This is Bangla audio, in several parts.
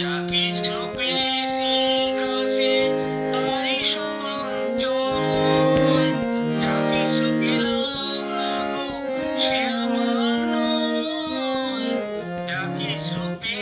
যা কিছু পেয়েছি, কাছে তাই সঞ্জ যা কিছু পেলাম না গো, সে আমার নয়। যা কিছু পেয়ে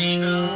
jingle